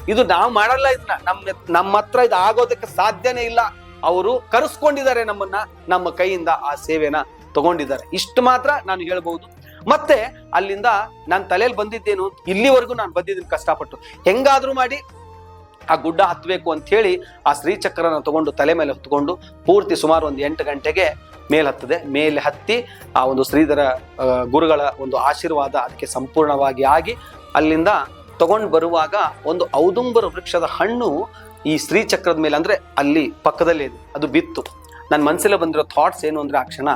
ಇದು ನಾವು ಮಾಡಲ್ಲ ಇದನ್ನ ನಮ್ಮ ನಮ್ಮ ಹತ್ರ ಇದು ಆಗೋದಕ್ಕೆ ಸಾಧ್ಯನೇ ಇಲ್ಲ. ಅವರು ಕರೆಸ್ಕೊಂಡಿದ್ದಾರೆ ನಮ್ಮನ್ನ. ನಮ್ಮ ಕೈಯಿಂದ ಆ ಸೇವೆನ ತಗೊಂಡಿದ್ದಾರೆ. ಇಷ್ಟು ಮಾತ್ರ ನಾನು ಹೇಳ್ಬಹುದು ಮತ್ತೆ ಅಲ್ಲಿಂದ ನನ್ನ ತಲೆಯಲ್ಲಿ ಬಂದಿದ್ದೇನು? ಇಲ್ಲಿವರೆಗೂ ನಾನು ಬಂದಿದ್ದೀನಿ ಕಷ್ಟಪಟ್ಟು. ಹೆಂಗಾದ್ರೂ ಮಾಡಿ ಆ ಗುಡ್ಡ ಹತ್ತಬೇಕು ಅಂತ ಹೇಳಿ ಆ ಶ್ರೀಚಕ್ರನ ತಗೊಂಡು ತಲೆ ಮೇಲೆ ಹೊತ್ಕೊಂಡು ಪೂರ್ತಿ ಸುಮಾರು ಒಂದು ಎಂಟು ಗಂಟೆಗೆ ಮೇಲೆ ಹತ್ತದೆ. ಮೇಲೆ ಹತ್ತಿ ಆ ಒಂದು ಶ್ರೀಧರ ಗುರುಗಳ ಒಂದು ಆಶೀರ್ವಾದ ಅದಕ್ಕೆ ಸಂಪೂರ್ಣವಾಗಿ ಆಗಿ ಅಲ್ಲಿಂದ ತಗೊಂಡು ಬರುವಾಗ ಒಂದು ಔದುಂಬರ ವೃಕ್ಷದ ಹಣ್ಣು ಈ ಶ್ರೀಚಕ್ರದ ಮೇಲೆ ಅಂದ್ರೆ ಅಲ್ಲಿ ಪಕ್ಕದಲ್ಲಿ ಅದು ಬಿತ್ತು. ನನ್ನ ಮನಸ್ಸಲ್ಲೇ ಬಂದಿರೋ ಥಾಟ್ಸ್ ಏನು ಅಂದರೆ ಆ ಕ್ಷಣ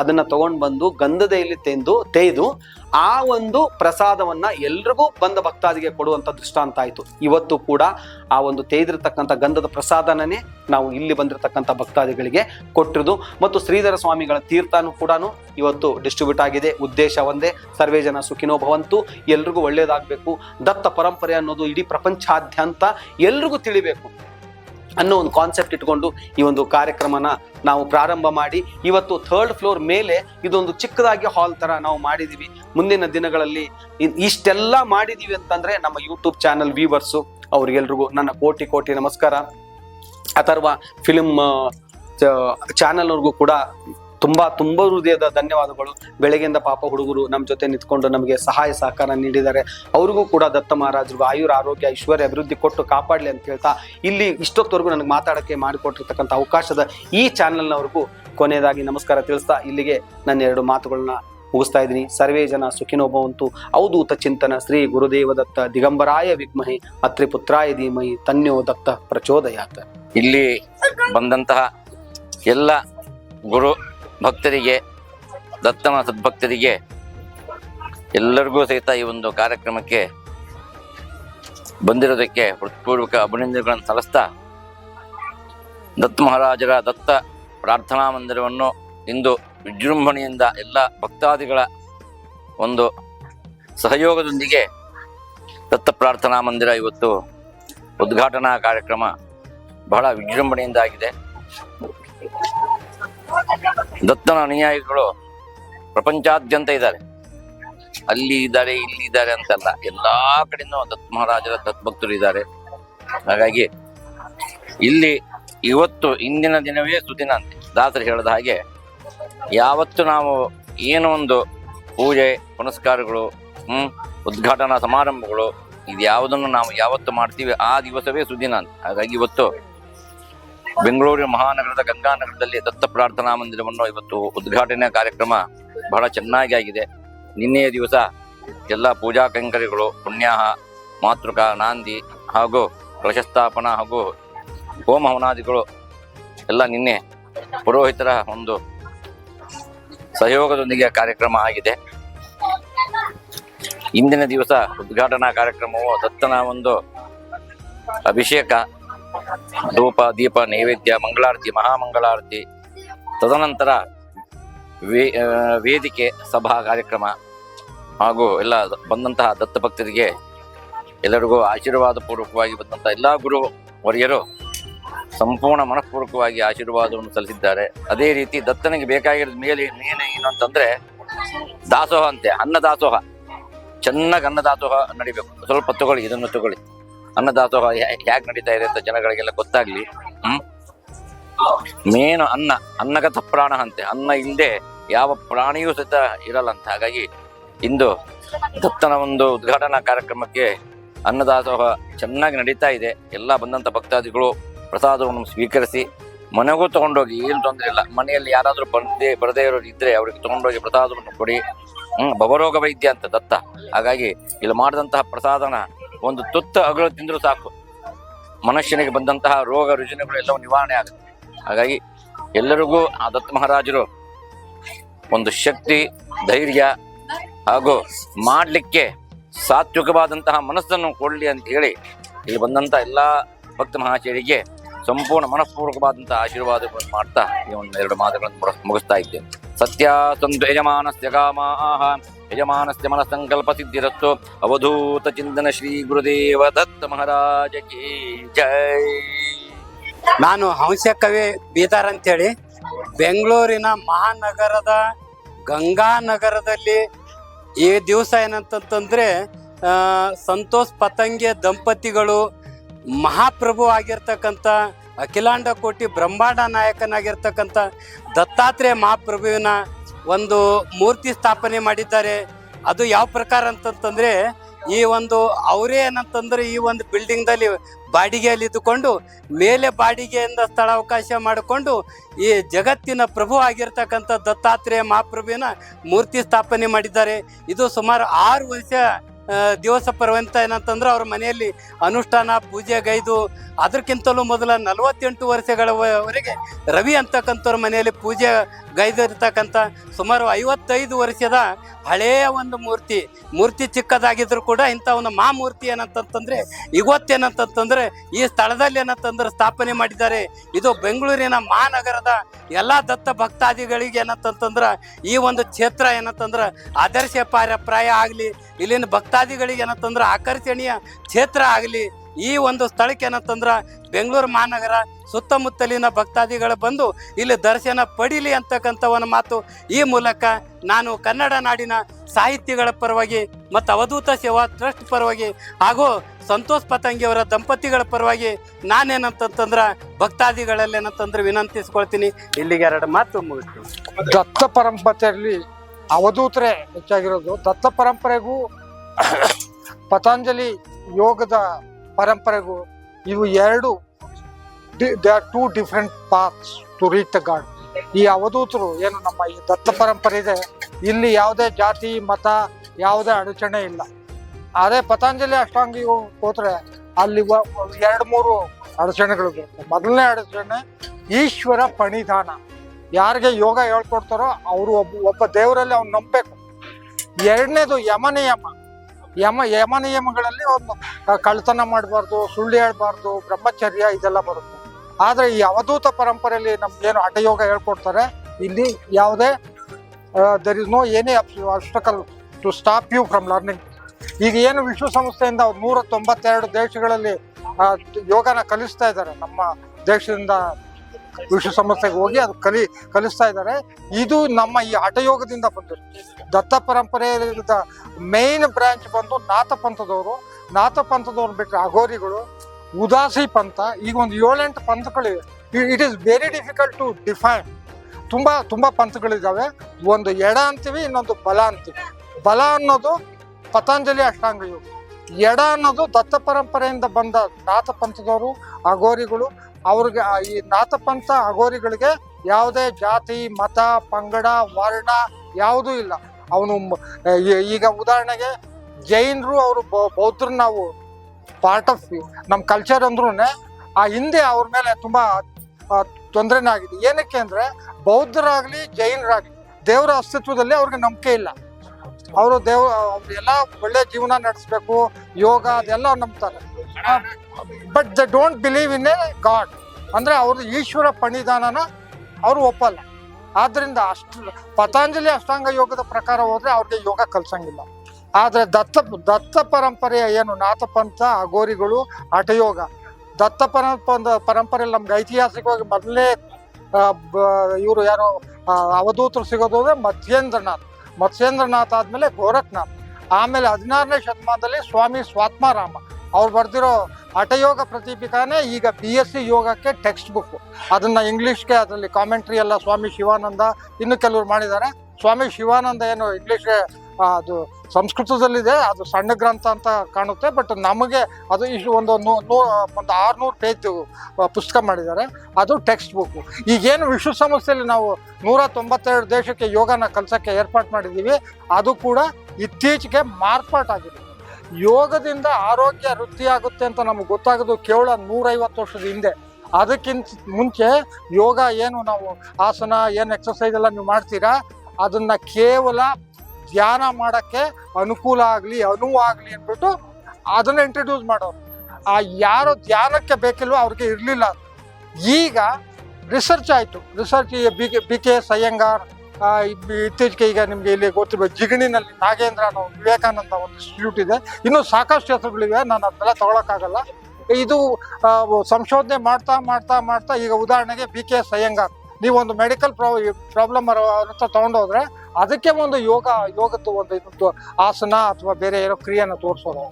ಅದನ್ನು ತೊಗೊಂಡು ಬಂದು ಗಂಧದೆಯಲ್ಲಿ ತೆಂದು, ತೇಯ್ದು ಆ ಒಂದು ಪ್ರಸಾದವನ್ನು ಎಲ್ರಿಗೂ ಬಂದ ಭಕ್ತಾದಿಗೆ ಕೊಡುವಂಥ ದೃಷ್ಟಾಂತ ಆಯಿತು. ಇವತ್ತು ಕೂಡ ಆ ಒಂದು ತೇಯ್ದಿರತಕ್ಕಂಥ ಗಂಧದ ಪ್ರಸಾದನೇ ನಾವು ಇಲ್ಲಿ ಬಂದಿರತಕ್ಕಂಥ ಭಕ್ತಾದಿಗಳಿಗೆ ಕೊಟ್ಟಿರೋದು. ಮತ್ತು ಶ್ರೀಧರ ಸ್ವಾಮಿಗಳ ತೀರ್ಥನೂ ಕೂಡ ಇವತ್ತು ಡಿಸ್ಟ್ರಿಬ್ಯೂಟ್ ಆಗಿದೆ. ಉದ್ದೇಶ ಒಂದೇ, ಸರ್ವೇ ಜನ ಸುಖಿನೋ ಭವಂತು, ಎಲ್ರಿಗೂ ಒಳ್ಳೆಯದಾಗಬೇಕು ದತ್ತ ಪರಂಪರೆ ಅನ್ನೋದು ಇಡೀ ಪ್ರಪಂಚಾದ್ಯಂತ ಎಲ್ರಿಗೂ ತಿಳಿಬೇಕು. ಅನ್ನೋ ಒಂದು ಕಾನ್ಸೆಪ್ಟ್ ಇಟ್ಕೊಂಡು ಈ ಒಂದು ಕಾರ್ಯಕ್ರಮನ ನಾವು ಪ್ರಾರಂಭ ಮಾಡಿ, ಇವತ್ತು ಥರ್ಡ್ ಫ್ಲೋರ್ ಮೇಲೆ ಇದೊಂದು ಚಿಕ್ಕದಾಗಿ ಹಾಲ್ ತರ ನಾವು ಮಾಡಿದೀವಿ. ಮುಂದಿನ ದಿನಗಳಲ್ಲಿ ಇಷ್ಟೆಲ್ಲ ಮಾಡಿದೀವಿ ಅಂತಂದ್ರೆ ನಮ್ಮ ಯೂಟ್ಯೂಬ್ ಚಾನಲ್ ವ್ಯೂವರ್ಸು ಅವ್ರಿಗೆಲ್ರಿಗೂ ನನ್ನ ಕೋಟಿ ಕೋಟಿ ನಮಸ್ಕಾರ. ಅಥರ್ವ ಚಾನಲ್ ಅವ್ರಿಗೂ ಕೂಡ ತುಂಬಾ ತುಂಬಾ ಹೃದಯದ ಧನ್ಯವಾದಗಳು. ಬೆಳಗ್ಗೆಯಿಂದ ಪಾಪ ಹುಡುಗರು ನಮ್ಮ ಜೊತೆ ನಿಂತ್ಕೊಂಡು ನಮಗೆ ಸಹಾಯ ಸಹಕಾರ ನೀಡಿದ್ದಾರೆ. ಅವ್ರಿಗೂ ಕೂಡ ದತ್ತ ಮಹಾರಾಜರು ಆಯುರ ಆರೋಗ್ಯ, ಐಶ್ವರ್ಯ ಅಭಿವೃದ್ಧಿ ಕೊಟ್ಟು ಕಾಪಾಡಲಿ ಅಂತ ಹೇಳ್ತಾ ಇಲ್ಲಿ ಇಷ್ಟೊತ್ತವರೆಗೂ ನನಗೆ ಮಾತಾಡಕ್ಕೆ ಮಾಡಿಕೊಟ್ಟಿರ್ತಕ್ಕಂಥ ಅವಕಾಶದ ಈ ಚಾನಲ್ನವರೆಗೂ ಕೊನೆಯದಾಗಿ ನಮಸ್ಕಾರ ತಿಳಿಸ್ತಾ ಇಲ್ಲಿಗೆ ನನ್ನ ಎರಡು ಮಾತುಗಳನ್ನ ಮುಗಿಸ್ತಾ ಇದ್ದೀನಿ. ಸರ್ವೇ ಜನ ಸುಖಿನೋಭವಂತು ಅವಧೂತ ಚಿಂತನ. ಶ್ರೀ ಗುರುದೇವ ದತ್ತ ದಿಗಂಬರಾಯ ವಿಗ್ಮಹಿ ಅತ್ರಿ ಪುತ್ರಾಯ ಧೀಮಹಿ, ತನ್ಯೋ ದತ್ತ ಪ್ರಚೋದಯಾತ. ಇಲ್ಲಿ ಬಂದಂತಹ ಎಲ್ಲ ಗುರು ಭಕ್ತರಿಗೆ, ದತ್ತನ ಸದ್ಭಕ್ತರಿಗೆ ಎಲ್ಲರಿಗೂ ಸಹಿತ ಈ ಒಂದು ಕಾರ್ಯಕ್ರಮಕ್ಕೆ ಬಂದಿರೋದಕ್ಕೆ ಹೃತ್ಪೂರ್ವಕ ಅಭಿನಂದನೆಗಳನ್ನು ಸಲ್ಲಿಸ್ತಾ ದತ್ತ ಮಹಾರಾಜರ ದತ್ತ ಪ್ರಾರ್ಥನಾ ಮಂದಿರವನ್ನು ಇಂದು ವಿಜೃಂಭಣೆಯಿಂದ ಎಲ್ಲ ಭಕ್ತಾದಿಗಳ ಒಂದು ಸಹಯೋಗದೊಂದಿಗೆ ದತ್ತ ಪ್ರಾರ್ಥನಾ ಮಂದಿರ ಇವತ್ತು ಉದ್ಘಾಟನಾ ಕಾರ್ಯಕ್ರಮ ಬಹಳ ವಿಜೃಂಭಣೆಯಿಂದ ಆಗಿದೆ ದತ್ತನ ಅನುಯಾಯಿಗಳು ಪ್ರಪಂಚಾದ್ಯಂತ ಇದ್ದಾರೆ. ಅಲ್ಲಿ ಇದ್ದಾರೆ, ಇಲ್ಲಿ ಇದ್ದಾರೆ ಅಂತಲ್ಲ. ಎಲ್ಲಾ ಕಡೆನೂ ದತ್ ಮಹಾರಾಜರ ದತ್ ಭಕ್ತರು ಇದ್ದಾರೆ. ಹಾಗಾಗಿ ಇಲ್ಲಿ ಇವತ್ತು ಇಂದಿನ ದಿನವೇ ಸುದಿನ ಅಂತ ದಾಸರು ಹೇಳಿದ ಹಾಗೆ ಯಾವತ್ತು ನಾವು ಏನೋ ಒಂದು ಪೂಜೆ, ಪುನಸ್ಕಾರಗಳು, ಹ್ಮ್, ಉದ್ಘಾಟನಾ ಸಮಾರಂಭಗಳು, ಇದ್ಯಾವುದನ್ನು ನಾವು ಯಾವತ್ತು ಮಾಡ್ತೀವಿ ಆ ದಿವಸವೇ ಸುದಿನ ಅಂತ ಹಾಗಾಗಿ ಇವತ್ತು ಬೆಂಗಳೂರಿನ ಮಹಾನಗರದ ಗಂಗಾನಗರದಲ್ಲಿ ದತ್ತ ಪ್ರಾರ್ಥನಾ ಮಂದಿರವನ್ನು ಇವತ್ತು ಉದ್ಘಾಟನೆ ಕಾರ್ಯಕ್ರಮ ಬಹಳ ಚೆನ್ನಾಗಿ ಆಗಿದೆ. ನಿನ್ನೆಯ ದಿವಸ ಎಲ್ಲ ಪೂಜಾ ಕೈಂಕರ್ಯಗಳು, ಪುಣ್ಯಾಹ, ಮಾತೃಕ, ನಾಂದಿ ಹಾಗೂ ಕಲಶಸ್ಥಾಪನಾ ಹಾಗೂ ಹೋಮ ಹವನಾದಿಗಳು ಎಲ್ಲ ನಿನ್ನೆ ಪುರೋಹಿತರ ಒಂದು ಸಹಯೋಗದೊಂದಿಗೆ ಕಾರ್ಯಕ್ರಮ ಆಗಿದೆ. ಇಂದಿನ ದಿವಸ ಉದ್ಘಾಟನಾ ಕಾರ್ಯಕ್ರಮವು ದತ್ತನ ಒಂದು ಅಭಿಷೇಕ ಧೂಪ ದೀಪ ನೈವೇದ್ಯ, ಮಂಗಳಾರತಿ, ಮಹಾಮಂಗಳಾರತಿ. ತದನಂತರ ವೇದಿಕೆ ಸಭಾ ಕಾರ್ಯಕ್ರಮ ಹಾಗೂ ಎಲ್ಲ ಬಂದಂತಹ ದತ್ತಭಕ್ತರಿಗೆ ಎಲ್ಲರಿಗೂ ಆಶೀರ್ವಾದ ಪೂರ್ವಕವಾಗಿ ಬಂದಂತಹ ಎಲ್ಲ ಗುರು ವರಿಯರು ಸಂಪೂರ್ಣ ಮನಃಪೂರ್ವಕವಾಗಿ ಆಶೀರ್ವಾದವನ್ನು ಸಲ್ಲಿಸಿದ್ದಾರೆ. ಅದೇ ರೀತಿ ದತ್ತನಿಗೆ ಬೇಕಾಗಿರೋದು ಮೇಲೆ ಮೇನ್ ಏನು ಅಂತಂದ್ರೆ ದಾಸೋಹ ಅಂತೆ, ಅನ್ನ ದಾಸೋಹ. ಚೆನ್ನಾಗಿ ಅನ್ನ ದಾಸೋಹ ನಡಿಬೇಕು. ಸ್ವಲ್ಪ ತಗೊಳ್ಳಿ, ಇದನ್ನು ತಗೊಳ್ಳಿ. ಅನ್ನದಾಸೋಹ ಹೇಗೆ ನಡೀತಾ ಇದೆ ಅಂತ ಜನಗಳಿಗೆಲ್ಲ ಗೊತ್ತಾಗ್ಲಿ, ಹ್ಮ್? ಮೇನ್ ಅನ್ನ, ಅನ್ನಗತ ಪ್ರಾಣ ಅಂತೆ. ಅನ್ನ ಇಲ್ಲದೆ ಯಾವ ಪ್ರಾಣಿಯೂ ಸಹಿತ ಇರಲ್ಲ ಅಂತ. ಹಾಗಾಗಿ ಇಂದು ದತ್ತನ ಒಂದು ಉದ್ಘಾಟನಾ ಕಾರ್ಯಕ್ರಮಕ್ಕೆ ಅನ್ನದಾಸೋಹ ಚೆನ್ನಾಗಿ ನಡೀತಾ ಇದೆ. ಎಲ್ಲ ಬಂದಂತ ಭಕ್ತಾದಿಗಳು ಪ್ರಸಾದವನ್ನು ಸ್ವೀಕರಿಸಿ ಮನೆಗೂ ತಗೊಂಡೋಗಿ, ಏನು ತೊಂದರೆ ಇಲ್ಲ. ಮನೆಯಲ್ಲಿ ಯಾರಾದರೂ ಬಂದೇ, ಬರದೇ ಇರೋರು ಇದ್ರೆ ಅವರಿಗೆ ತಗೊಂಡೋಗಿ ಪ್ರಸಾದವನ್ನು ಕೊಡಿ. ಹ್ಮ್, ಭವರೋಗ ವೈದ್ಯ ಅಂತ ದತ್ತ. ಹಾಗಾಗಿ ಇಲ್ಲಿ ಮಾಡಿದಂತಹ ಪ್ರಸಾದನ ಒಂದು ತುತ್ತ ಅಗಳು ತಿಂದರೂ ಸಾಕು. ಮನುಷ್ಯನಿಗೆ ಬಂದಂತಹ ರೋಗ ರುಜಿನಗಳು ಎಲ್ಲವೂ ನಿವಾರಣೆ ಆಗುತ್ತೆ. ಹಾಗಾಗಿ ಎಲ್ಲರಿಗೂ ಆ ದತ್ತ ಮಹಾರಾಜರು ಒಂದು ಶಕ್ತಿ, ಧೈರ್ಯ ಹಾಗೂ ಮಾಡಲಿಕ್ಕೆ ಸಾತ್ವಿಕವಾದಂತಹ ಮನಸ್ಸನ್ನು ಕೊಡಲಿ ಅಂತ ಹೇಳಿ ಇಲ್ಲಿ ಬಂದಂಥ ಎಲ್ಲ ಭಕ್ತ ಮಹಾಶಯರಿಗೆ ಸಂಪೂರ್ಣ ಮನಃಪೂರ್ವಕವಾದಂತಹ ಆಶೀರ್ವಾದಗಳನ್ನು ಮಾಡ್ತಾ ಈ ಒಂದು ಎರಡು ಮಾತುಗಳನ್ನು ಮುಗಿಸ್- ಮುಗಿಸ್ತಾ ಇದ್ದೇನೆ. ಸತ್ಯ ಸಂತು ಯಜಮಾನ ಯಜಮಾನಸ್ಯ ಸಂಕಲ್ಪ ಸಿದ್ಧಿರಸ್ತು ಅವಧೂತ ಚಿಂತನ ಶ್ರೀ ಗುರುದೇವ ದತ್ತ ಮಹಾರಾಜ ಕಿ ಜೈ ನಾನು ಹಂಸಕವಿ ಬೀದರ್ ಅಂತೇಳಿ. ಬೆಂಗಳೂರಿನ ಮಹಾನಗರದ ಗಂಗಾನಗರದಲ್ಲಿ ಈ ದಿವಸ ಏನಂತಂತಂದ್ರೆ ಸಂತೋಷ್ ಪತಂಗೆ ದಂಪತಿಗಳು ಮಹಾಪ್ರಭು ಆಗಿರ್ತಕ್ಕಂಥ, ಅಖಿಲಾಂಡ ಕೋಟಿ ಬ್ರಹ್ಮಾಂಡ ನಾಯಕನಾಗಿರ್ತಕ್ಕಂಥ ದತ್ತಾತ್ರೇಯ ಮಹಾಪ್ರಭುವಿನ ಒಂದು ಮೂರ್ತಿ ಸ್ಥಾಪನೆ ಮಾಡಿದ್ದಾರೆ. ಅದು ಯಾವ ಪ್ರಕಾರ ಅಂತಂತಂದ್ರೆ, ಈ ಒಂದು ಅವರೇ ಏನಂತಂದ್ರೆ, ಈ ಒಂದು ಬಿಲ್ಡಿಂಗ್ ದಲ್ಲಿ ಬಾಡಿಗೆಯಲ್ಲಿ ಇದ್ದುಕೊಂಡು, ಮೇಲೆ ಬಾಡಿಗೆಯಿಂದ ಸ್ಥಳಾವಕಾಶ ಮಾಡಿಕೊಂಡು, ಈ ಜಗತ್ತಿನ ಪ್ರಭು ಆಗಿರ್ತಕ್ಕಂಥ ದತ್ತಾತ್ರೇಯ ಮಹಾಪ್ರಭುವಿನ ಮೂರ್ತಿ ಸ್ಥಾಪನೆ ಮಾಡಿದ್ದಾರೆ. ಇದು ಸುಮಾರು ಆರು ವರ್ಷ ದಿವಸ ಪರ್ಯಂತ ಏನಂತಂದ್ರೆ ಅವ್ರ ಮನೆಯಲ್ಲಿ ಅನುಷ್ಠಾನ, ಪೂಜೆ, ಗೈದು ಅದಕ್ಕಿಂತಲೂ ಮೊದಲ ನಲವತ್ತೆಂಟು ವರ್ಷಗಳವರೆಗೆ ರವಿ ಅಂತಕ್ಕಂಥವ್ರ ಮನೆಯಲ್ಲಿ ಪೂಜೆ ಗೈದಿರ್ತಕ್ಕಂಥ ಸುಮಾರು ಐವತ್ತೈದು ವರ್ಷದ ಹಳೆಯ ಒಂದು ಮೂರ್ತಿ. ಮೂರ್ತಿ ಚಿಕ್ಕದಾಗಿದ್ರು ಕೂಡ ಇಂಥ ಒಂದು ಮಾ ಮೂರ್ತಿ ಏನಂತಂತಂದ್ರೆ ಇವತ್ತೇನಂತಂತಂದ್ರೆ ಈ ಸ್ಥಳದಲ್ಲಿ ಏನಂತಂದ್ರೆ ಸ್ಥಾಪನೆ ಮಾಡಿದ್ದಾರೆ. ಇದು ಬೆಂಗಳೂರಿನ ಮಹಾನಗರದ ಎಲ್ಲ ದತ್ತ ಭಕ್ತಾದಿಗಳಿಗೆ ಏನಂತಂತಂದ್ರೆ ಈ ಒಂದು ಕ್ಷೇತ್ರ ಏನಂತಂದ್ರೆ ಆದರ್ಶ ಪಾರ ಪ್ರಾಯ ಆಗಲಿ, ಇಲ್ಲಿನ ಭಕ್ತಾದಿಗಳಿಗೆ ಏನಂತಂದ್ರೆ ಆಕರ್ಷಣೀಯ ಕ್ಷೇತ್ರ ಆಗಲಿ. ಈ ಒಂದು ಸ್ಥಳಕ್ಕೆ ಏನಂತಂದ್ರೆ ಬೆಂಗಳೂರು ಮಹಾನಗರ ಸುತ್ತಮುತ್ತಲಿನ ಭಕ್ತಾದಿಗಳು ಬಂದು ಇಲ್ಲಿ ದರ್ಶನ ಪಡೀಲಿ ಅಂತಕ್ಕಂಥ ಒಂದು ಮಾತು. ಈ ಮೂಲಕ ನಾನು ಕನ್ನಡ ನಾಡಿನ ಸಾಹಿತ್ಯಗಳ ಪರವಾಗಿ ಮತ್ತು ಅವಧೂತ ಸೇವಾ ಟ್ರಸ್ಟ್ ಪರವಾಗಿ ಹಾಗೂ ಸಂತೋಷ್ ಪತಂಗಿಯವರ ದಂಪತಿಗಳ ಪರವಾಗಿ ನಾನೇನಂತಂತಂದ್ರೆ ಭಕ್ತಾದಿಗಳಲ್ಲಿ ಏನಂತಂದ್ರೆ ವಿನಂತಿಸ್ಕೊಳ್ತೀನಿ. ಇಲ್ಲಿಗೆ ಎರಡು ಮಾತು ಮುಗಿಸ್ತೀನಿ. ದತ್ತ ಪರಂಪರೆಯಲ್ಲಿ ಅವಧೂತರೇ ಹೆಚ್ಚಾಗಿರೋದು. ದತ್ತ ಪರಂಪರೆಗೂ ಪತಂಜಲಿ ಯೋಗದ ಪರಂಪರೆಗೂ ಇವು ಎರಡು they are two different paths to reach the God. ಈ ಅವಧೂತರು ಏನು ನಮ್ಮ ಈ ದತ್ತ ಪರಂಪರೆ ಇದೆ, ಇಲ್ಲಿ ಯಾವುದೇ ಜಾತಿ, ಮತ, ಯಾವುದೇ ಅಡಚಣೆ ಇಲ್ಲ. ಅದೇ ಪತಂಜಲಿ ಅಷ್ಟಾಂಗಿ ಹೋದ್ರೆ ಅಲ್ಲಿ ಎರಡು ಮೂರು ಅಡಚಣೆಗಳು ಬರುತ್ತೆ. ಮೊದಲನೇ ಅಡಚಣೆ ಈಶ್ವರ ಪಣಿಧಾನ ಯಾರಿಗೆ ಯೋಗ ಹೇಳ್ಕೊಡ್ತಾರೋ ಅವರು ಒಬ್ಬ ಒಬ್ಬ ದೇವರಲ್ಲಿ ಅವ್ನು ನಂಬಬೇಕು. ಎರಡನೇದು ಯಮ ನಿಯಮ ಯಮ ಯಮ ನಿಯಮಗಳಲ್ಲಿ ಒಂದು ಕಳ್ತನ ಮಾಡಬಾರ್ದು, ಸುಳ್ಳು ಹೇಳ್ಬಾರ್ದು, ಬ್ರಹ್ಮಚರ್ಯ ಇದೆಲ್ಲ ಬರುತ್ತೆ. ಆದರೆ ಈ ಅವಧೂತ ಪರಂಪರೆಯಲ್ಲಿ ನಮ್ಗೇನು ಹಠಯೋಗ ಹೇಳ್ಕೊಡ್ತಾರೆ, ಇಲ್ಲಿ ಯಾವುದೇ ದರ್ ಇಸ್ ನೋ ಏನೇ obstacle to stop you from learning ಈಗ ಏನು ವಿಶ್ವಸಂಸ್ಥೆಯಿಂದ ನೂರ ತೊಂಬತ್ತೆರಡು ದೇಶಗಳಲ್ಲಿ ಯೋಗನ ಕಲಿಸ್ತಾ ಇದ್ದಾರೆ ನಮ್ಮ ದೇಶದಿಂದ ವಿಶ್ವಸಂಸ್ಥೆಗೆ ಹೋಗಿ ಅದು ಕಲಿ ಕಲಿಸ್ತಾ ಇದ್ದಾರೆ. ಇದು ನಮ್ಮ ಈ ಹಠಯೋಗದಿಂದ ಬಂದಿದೆ ದತ್ತ ಪರಂಪರೆಯ ಮೇನ್ ಬ್ರಾಂಚ್ ಬಂದು ನಾಥ ಪಂಥದವರು. ನಾಥ ಪಂಥದವ್ರು ಬಿಟ್ಟರೆ ಅಘೋರಿಗಳು, ಉದಾಸಿ ಪಂಥ, ಈಗ ಒಂದು ಏಳೆಂಟು ಪಂಥಗಳಿವೆ. It is very difficult to define ತುಂಬ ತುಂಬ ಪಂಥಗಳಿದ್ದಾವೆ. ಒಂದು ಎಡ ಅಂತೀವಿ, ಇನ್ನೊಂದು ಬಲ ಅಂತೀವಿ. ಬಲ ಅನ್ನೋದು ಪತಂಜಲಿ ಅಷ್ಟಾಂಗ ಯೋಗ. ಎಡ ಅನ್ನೋದು ದತ್ತ ಪರಂಪರೆಯಿಂದ ಬಂದ ನಾಥ ಪಂಥದವರು, ಅಘೋರಿಗಳು ಅವ್ರಿಗೆ ಈ ನಾಥಪಂಥ ಅಘೋರಿಗಳಿಗೆ ಯಾವುದೇ ಜಾತಿ, ಮತ, ಪಂಗಡ, ವರ್ಣ ಯಾವುದೂ ಇಲ್ಲ. ಅವನು ಈಗ ಉದಾಹರಣೆಗೆ ಜೈನರು ಅವರು ಬೌದ್ಧರು ನಾವು ಪಾರ್ಟ್ ಆಫ್ ನಮ್ಮ ಕಲ್ಚರ್ ಅಂದ್ರೂ ಆ ಹಿಂದೆ ಅವ್ರ ಮೇಲೆ ತುಂಬ ತೊಂದರೆನೇ ಆಗಿದೆ. ಏನಕ್ಕೆ ಅಂದರೆ ಬೌದ್ಧರಾಗಲಿ ಜೈನರಾಗಲಿ ದೇವರ ಅಸ್ತಿತ್ವದಲ್ಲಿ ಅವ್ರಿಗೆ ನಂಬಿಕೆ ಇಲ್ಲ. ಅವರು ದೇವ ಎಲ್ಲ ಒಳ್ಳೆ ಜೀವನ ನಡೆಸ್ಬೇಕು ಯೋಗ ಅದೆಲ್ಲ ನಂಬ್ತಾರೆ. But they don't believe in a God ಅಂದ್ರೆ ಅವ್ರದ್ದು ಈಶ್ವರ ಪಣಿದಾನನ ಅವರು ಒಪ್ಪಲ್ಲ. ಆದ್ದರಿಂದ ಅಷ್ಟು ಪತಾಂಜಲಿ ಅಷ್ಟಾಂಗ ಯೋಗದ ಪ್ರಕಾರ ಹೋದರೆ ಅವ್ರಿಗೆ ಯೋಗ ಕಲ್ಸಂಗಿಲ್ಲ. ಆದರೆ ದತ್ತ ದತ್ತ ಪರಂಪರೆಯ ಏನು ನಾಥಪಂಥ ಅಗೋರಿಗಳು ಹಠಯೋಗ. ದತ್ತ ಪರಂಪ ಪರಂಪರೆಯಲ್ಲಿ ನಮ್ಗೆ ಐತಿಹಾಸಿಕವಾಗಿ ಮೊದಲೇ ಇವರು ಯಾರೋ ಅವಧೂತರು ಸಿಗೋದು ಅಂದ್ರೆ ಮತ್ಸ್ಯೇಂದ್ರನಾಥ್ ಮತ್ಸ್ಯೇಂದ್ರನಾಥ್ ಆದ್ಮೇಲೆ ಗೋರಖ್ನಾಥ್. ಆಮೇಲೆ ಹದಿನಾರನೇ ಶತಮಾನದಲ್ಲಿ ಸ್ವಾಮಿ ಸ್ವಾತ್ಮಾರಾಮ. ಅವ್ರು ಬರೆದಿರೋ ಹಠಯೋಗ ಪ್ರತಿಪಿಕಾನೇ ಈಗ ಬಿ ಎಸ್ ಸಿ ಯೋಗಕ್ಕೆ ಟೆಕ್ಸ್ಟ್ ಬುಕ್ ಅದನ್ನ ಇಂಗ್ಲೀಷ್ಗೆ ಅದರಲ್ಲಿ ಕಾಮೆಂಟ್ರಿ ಎಲ್ಲ ಸ್ವಾಮಿ ಶಿವಾನಂದ, ಇನ್ನು ಕೆಲವರು ಮಾಡಿದ್ದಾರೆ. ಸ್ವಾಮಿ ಶಿವಾನಂದ ಏನು ಇಂಗ್ಲಿಷ್ಗೆ ಅದು ಸಂಸ್ಕೃತದಲ್ಲಿದೆ, ಅದು ಸಣ್ಣ ಗ್ರಂಥ ಅಂತ ಕಾಣುತ್ತೆ ಬಟ್ ನಮಗೆ ಅದು ಇಷ್ಟು ಒಂದು ನೂ ಒಂದು ಆರುನೂರು ಪೇಜ್ ಪುಸ್ತಕ ಮಾಡಿದ್ದಾರೆ. ಅದು ಟೆಕ್ಸ್ಟ್ ಬುಕ್ ಈಗೇನು ವಿಶ್ವಸಂಸ್ಥೆಯಲ್ಲಿ ನಾವು ನೂರ ತೊಂಬತ್ತೆರಡು ದೇಶಕ್ಕೆ ಯೋಗನ ಕಲಿಸೋಕ್ಕೆ ಏರ್ಪಾಟ್ ಮಾಡಿದ್ದೀವಿ, ಅದು ಕೂಡ ಇತ್ತೀಚೆಗೆ ಮಾರ್ಪಾಟಾಗಿದೆ ಯೋಗದಿಂದ ಆರೋಗ್ಯ ವೃದ್ಧಿಯಾಗುತ್ತೆ ಅಂತ ನಮ್ಗೆ ಗೊತ್ತಾಗೋದು ಕೇವಲ ನೂರೈವತ್ತು ವರ್ಷದ ಹಿಂದೆ. ಅದಕ್ಕಿಂತ ಮುಂಚೆ ಯೋಗ ಏನು ನಾವು ಆಸನ, ಏನು ಎಕ್ಸಸೈಸ್ ಎಲ್ಲ ನೀವು ಮಾಡ್ತೀರಾ, ಅದನ್ನು ಕೇವಲ ಧ್ಯಾನ ಮಾಡಕ್ಕೆ ಅನುಕೂಲ ಆಗಲಿ, ಅನುವು ಆಗಲಿ ಅಂದ್ಬಿಟ್ಟು ಅದನ್ನ ಇಂಟ್ರಡ್ಯೂಸ್ ಮಾಡೋರು. ಆ ಯಾರು ಧ್ಯಾನಕ್ಕೆ ಬೇಕಿಲ್ವೋ ಅವ್ರಿಗೆ ಇರಲಿಲ್ಲ ಈಗ ರಿಸರ್ಚ್ ಆಯಿತು. Research B K B K S Iyengar ಇತ್ತೀಚೆಗೆ ಈಗ ನಿಮಗೆ ಇಲ್ಲಿ ಗೊತ್ತಿರಬೇಕು ಜಿಗಣಿನಲ್ಲಿ ನಾಗೇಂದ್ರ ಅನ್ನೋ ವಿವೇಕಾನಂದ ಒಂದು ಇನ್ಸ್ಟಿಟ್ಯೂಟ್ ಇದೆ. ಇನ್ನೂ ಸಾಕಷ್ಟು ಹೆಸರುಗಳಿವೆ, ನಾನು ಅದನ್ನೆಲ್ಲ ತಗೊಳಕ್ಕಾಗಲ್ಲ. ಇದು ಸಂಶೋಧನೆ ಮಾಡ್ತಾ ಮಾಡ್ತಾ ಮಾಡ್ತಾ ಈಗ ಉದಾಹರಣೆಗೆ ಬಿ ಕೆ ಎಸ್ ಅಯ್ಯಂಗಾರ್ ನೀವೊಂದು ಮೆಡಿಕಲ್ ಪ್ರಾಬ್ಲಮ್ ಅಂತ ತಗೊಂಡೋದ್ರೆ ಅದಕ್ಕೆ ಒಂದು ಯೋಗ ಯೋಗ ಒಂದು ಆಸನ ಅಥವಾ ಬೇರೆ ಏನೋ ಕ್ರಿಯೆನ ತೋರಿಸೋದು.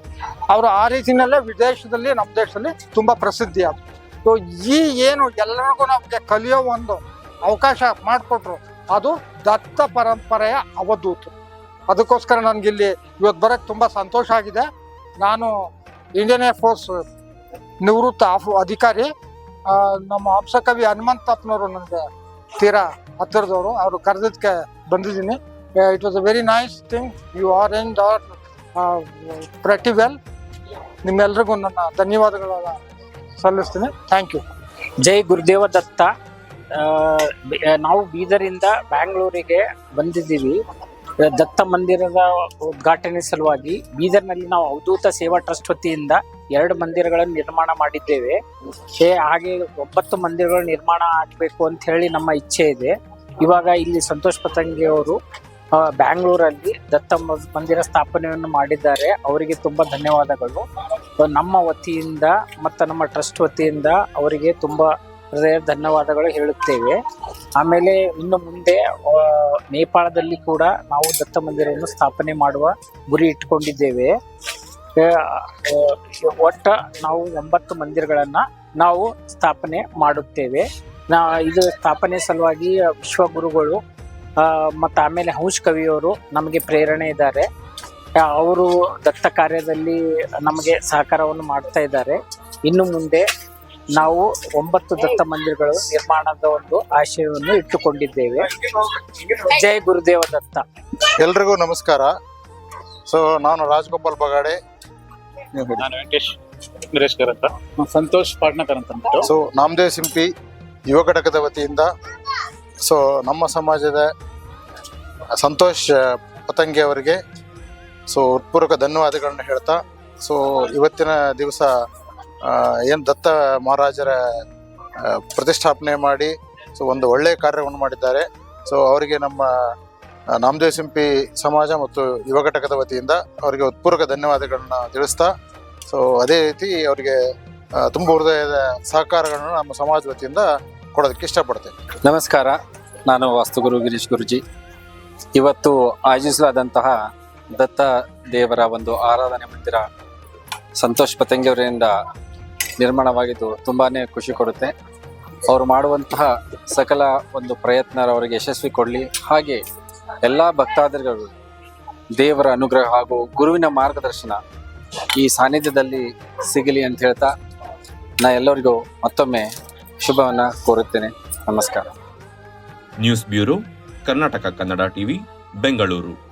ಅವರು ಆ ರೀತಿನಲ್ಲೇ ವಿದೇಶದಲ್ಲಿ, ನಮ್ಮ ದೇಶದಲ್ಲಿ ತುಂಬಾ ಪ್ರಸಿದ್ಧಿ ಆದ್ರು ಸೊ ಈ ಏನು ಎಲ್ಲರಿಗೂ ನಮಗೆ ಕಲಿಯೋ ಒಂದು ಅವಕಾಶ ಮಾಡಿಕೊಟ್ರು, ಅದು ದತ್ತ ಪರಂಪರೆಯ ಅವಧೂತು. ಅದಕ್ಕೋಸ್ಕರ ನನಗೆ ಇಲ್ಲಿ ಇವತ್ತು ಬರೋಕ್ಕೆ ತುಂಬ ಸಂತೋಷ ಆಗಿದೆ. ನಾನು ಇಂಡಿಯನ್ ಏರ್ ಫೋರ್ಸ್ ನಿವೃತ್ತ ಆಫ್ ಅಧಿಕಾರಿ ನಮ್ಮ ಹಂಸಕವಿ ಹನುಮಂತಪ್ಪನವರು ನನಗೆ ತೀರಾ ಹತ್ತಿರದವರು. ಅವರು ಕರೆದಕ್ಕೆ ಬಂದಿದ್ದೀನಿ. It was a very nice thing you are in are pretty well ನಿಮ್ಮೆಲ್ರಿಗೂ ನನ್ನ ಧನ್ಯವಾದಗಳನ್ನ ಸಲ್ಲಿಸ್ತೀನಿ. ಥ್ಯಾಂಕ್ ಯು ಜೈ ಗುರುದೇವ ದತ್ತ. ನಾವು ಬೀದರಿಂದ ಬ್ಯಾಂಗ್ಳೂರಿಗೆ ಬಂದಿದ್ದೀವಿ. ದತ್ತ ಮಂದಿರದ ಉದ್ಘಾಟನೆ ಸಲುವಾಗಿ ಬೀದರ್ನಲ್ಲಿ ನಾವು ಅವಧೂತ ಸೇವಾ ಟ್ರಸ್ಟ್ ವತಿಯಿಂದ ಎರಡು ಮಂದಿರಗಳನ್ನು ನಿರ್ಮಾಣ ಮಾಡಿದ್ದೇವೆ. ಹಾಗೆ ಒಂಬತ್ತು ಮಂದಿರಗಳು ನಿರ್ಮಾಣ ಆಗಬೇಕು ಅಂತ ಹೇಳಿ ನಮ್ಮ ಇಚ್ಛೆ ಇದೆ. ಇವಾಗ ಇಲ್ಲಿ ಸಂತೋಷ್ ಪತಂಗಿ ಅವರು ಬ್ಯಾಂಗ್ಳೂರಲ್ಲಿ ದತ್ತ ಮಂದಿರ ಸ್ಥಾಪನೆಯನ್ನು ಮಾಡಿದ್ದಾರೆ. ಅವರಿಗೆ ತುಂಬಾ ಧನ್ಯವಾದಗಳು. ನಮ್ಮ ವತಿಯಿಂದ ಮತ್ತು ನಮ್ಮ ಟ್ರಸ್ಟ್ ವತಿಯಿಂದ ಅವರಿಗೆ ತುಂಬಾ ಹೃದಯ ಧನ್ಯವಾದಗಳು ಹೇಳುತ್ತೇವೆ. ಆಮೇಲೆ ಇನ್ನು ಮುಂದೆ ನೇಪಾಳದಲ್ಲಿ ಕೂಡ ನಾವು ದತ್ತ ಮಂದಿರವನ್ನು ಸ್ಥಾಪನೆ ಮಾಡುವ ಗುರಿ ಇಟ್ಕೊಂಡಿದ್ದೇವೆ. ಒಟ್ಟ ನಾವು ಒಂಬತ್ತು ಮಂದಿರಗಳನ್ನು ನಾವು ಸ್ಥಾಪನೆ ಮಾಡುತ್ತೇವೆ. ನಾ ಇದು ಸ್ಥಾಪನೆ ಸಲುವಾಗಿ ವಿಶ್ವಗುರುಗಳು ಮತ್ತು ಆಮೇಲೆ ಹಂಶ್ ಕವಿಯವರು ನಮಗೆ ಪ್ರೇರಣೆ ಇದ್ದಾರೆ. ಅವರು ದತ್ತ ಕಾರ್ಯದಲ್ಲಿ ನಮಗೆ ಸಹಕಾರವನ್ನು ಮಾಡ್ತಾ ಇದ್ದಾರೆ. ಇನ್ನು ಮುಂದೆ ನಾವು ಒಂಬತ್ತು ದತ್ತ ಮಂದಿರಗಳು ನಿರ್ಮಾಣದ ಒಂದು ಆಶಯವನ್ನು ಇಟ್ಟುಕೊಂಡಿದ್ದೇವೆ. ಜೈ ಗುರುದೇವ ದತ್ತ. ಎಲ್ರಿಗೂ ನಮಸ್ಕಾರ. ಸೊ ನಾನು ರಾಜಗೋಪಾಲ್ ಬಗಾಡೆ. ನಾನು ವೆಂಕಟೇಶ್ ಅಂತ ಸಂತೋಷ್ ಪಾಟ್ನಕರ್ ಅಂತ ಸೊ ನಾಮದೇವ್ ಸಿಂಪಿ. ಯುವ ಘಟಕದ ವತಿಯಿಂದ. ಸೊ ನಮ್ಮ ಸಮಾಜದ ಸಂತೋಷ್ ಪತಂಗಿ ಅವರಿಗೆ ಸೊ ಹೃತ್ಪೂರ್ವಕ ಧನ್ಯವಾದಗಳನ್ನು ಹೇಳ್ತಾ ಸೊ ಇವತ್ತಿನ ದಿವಸ ಏನು ದತ್ತ ಮಹಾರಾಜರ ಪ್ರತಿಷ್ಠಾಪನೆ ಮಾಡಿ ಸೊ ಒಂದು ಒಳ್ಳೆಯ ಕಾರ್ಯವನ್ನು ಮಾಡಿದ್ದಾರೆ. ಸೊ ಅವರಿಗೆ ನಮ್ಮ ನಾಮದೇವ್ ಸಿಂಪಿ ಸಮಾಜ ಮತ್ತು ಯುವ ಘಟಕದ ವತಿಯಿಂದ ಅವರಿಗೆ ಉತ್ಪೂರ್ವಕ ಧನ್ಯವಾದಗಳನ್ನ ತಿಳಿಸ್ತಾ ಸೊ ಅದೇ ರೀತಿ ಅವರಿಗೆ ತುಂಬ ಹೃದಯದ ಸಹಕಾರಗಳನ್ನು ನಮ್ಮ ಸಮಾಜ ವತಿಯಿಂದ ಕೊಡೋದಕ್ಕೆ ಇಷ್ಟಪಡ್ತೇನೆ. ನಮಸ್ಕಾರ, ನಾನು ವಾಸ್ತುಗುರು ಗಿರೀಶ್ ಗುರುಜಿ. ಇವತ್ತು ಆಯೋಜಿಸಲಾದಂತಹ ದತ್ತ ದೇವರ ಒಂದು ಆರಾಧನೆ ಮಂದಿರ ಸಂತೋಷ್ ಪತಂಗಿಯವರಿಂದ ನಿರ್ಮಾಣವಾಗಿದ್ದು ತುಂಬಾನೇ ಖುಷಿ ಕೊಡುತ್ತೆ. ಅವರು ಮಾಡುವಂತಹ ಸಕಲ ಒಂದು ಪ್ರಯತ್ನ ಅವರಿಗೆ ಯಶಸ್ವಿ ಕೊಡಲಿ. ಹಾಗೆ ಎಲ್ಲ ಭಕ್ತಾದಿಗಳು ದೇವರ ಅನುಗ್ರಹ ಹಾಗೂ ಗುರುವಿನ ಮಾರ್ಗದರ್ಶನ ಈ ಸಾನ್ನಿಧ್ಯದಲ್ಲಿ ಸಿಗಲಿ ಅಂತ ಹೇಳ್ತಾ, ನಾ ಎಲ್ಲರಿಗೂ ಮತ್ತೊಮ್ಮೆ ಶುಭವನ್ನ ಕೋರುತ್ತೇನೆ. ನಮಸ್ಕಾರ. News bureau Karnataka Kannada TV Bengaluru.